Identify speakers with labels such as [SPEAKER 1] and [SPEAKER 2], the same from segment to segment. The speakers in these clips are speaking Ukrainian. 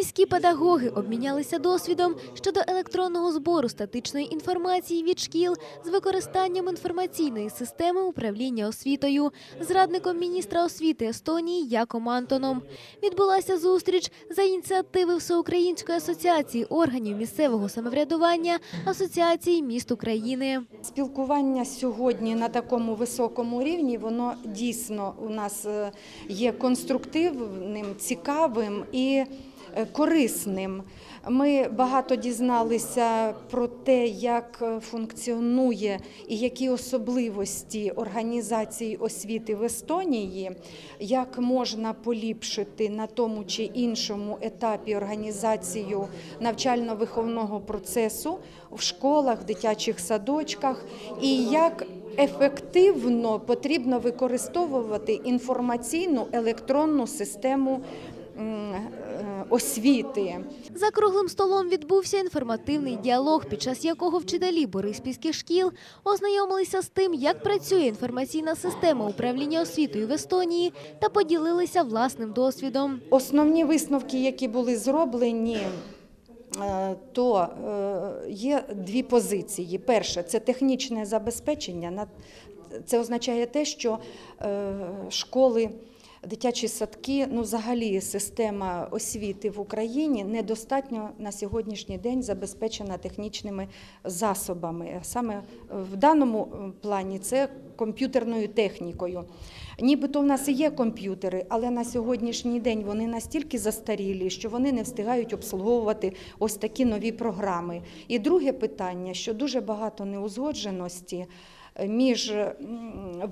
[SPEAKER 1] Міські педагоги обмінялися досвідом щодо електронного збору статичної інформації від шкіл з використанням інформаційної системи управління освітою з радником міністра освіти Естонії Яком Антоном. Відбулася зустріч за ініціативи Всеукраїнської асоціації органів місцевого самоврядування Асоціації міст України.
[SPEAKER 2] Спілкування сьогодні на такому високому рівні, воно дійсно у нас е, є конструктивним, цікавим і корисним. Ми багато дізналися про те, як е, функціонує і які особливості організації освіти в Естонії, як можна поліпшити на тому чи іншому етапі організацію навчально-виховного процесу в школах, дитячих садочках, і як ефективно потрібно використовувати інформаційну електронну систему е, освіти.
[SPEAKER 1] За круглим столом відбувся інформативний діалог, під час якого вчителі бориспільських шкіл ознайомилися з тим, як працює інформаційна система управління освітою в Естонії, та поділилися власним досвідом.
[SPEAKER 2] Основні висновки, які були зроблені, е, то е, є дві позиції. Перше це технічне забезпечення. Це означає те, що е, школи. Дитячі садки, ну взагалі система освіти в Україні недостатньо на сьогоднішній день забезпечена технічними засобами. Саме в даному е, плані це комп'ютерною технікою. Нібито в нас і є комп'ютери, але на сьогоднішній день вони настільки застарілі, що вони не встигають обслуговувати ось такі нові програми. І друге питання, що дуже багато неузгодженості між м,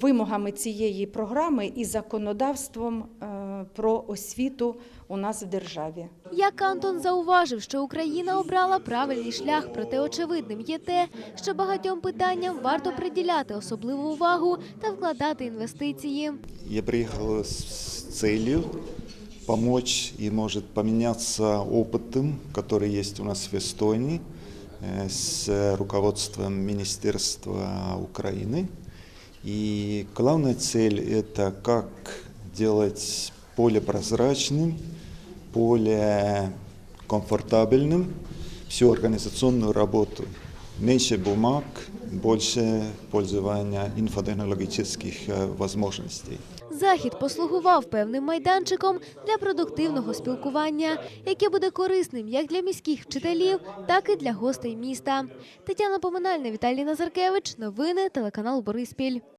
[SPEAKER 2] вимогами цієї програми і законодавством е, про освіту у нас в державі.
[SPEAKER 1] Як Антон зауважив, що Україна обрала правильний шлях, проте очевидним є те, що багатьом питанням варто приділяти особливу увагу та вкладати інвестиції.
[SPEAKER 3] Я приехал с целью помочь и, может, поменяться опытом, который есть у нас в Эстонии, э, с руководством Министерства Украины. И главная цель – это как делать более прозрачным, более комфортабельным всю организационную работу. Меньше бумаг, больше пользования инфотехнологических э, возможностей.
[SPEAKER 1] Захід послугував певним майданчиком для продуктивного спілкування, яке буде корисним як для міських вчителів, так і для гостей міста. Тетяна Поминальна, Віталій Назаркевич. Новини телеканал Бориспіль.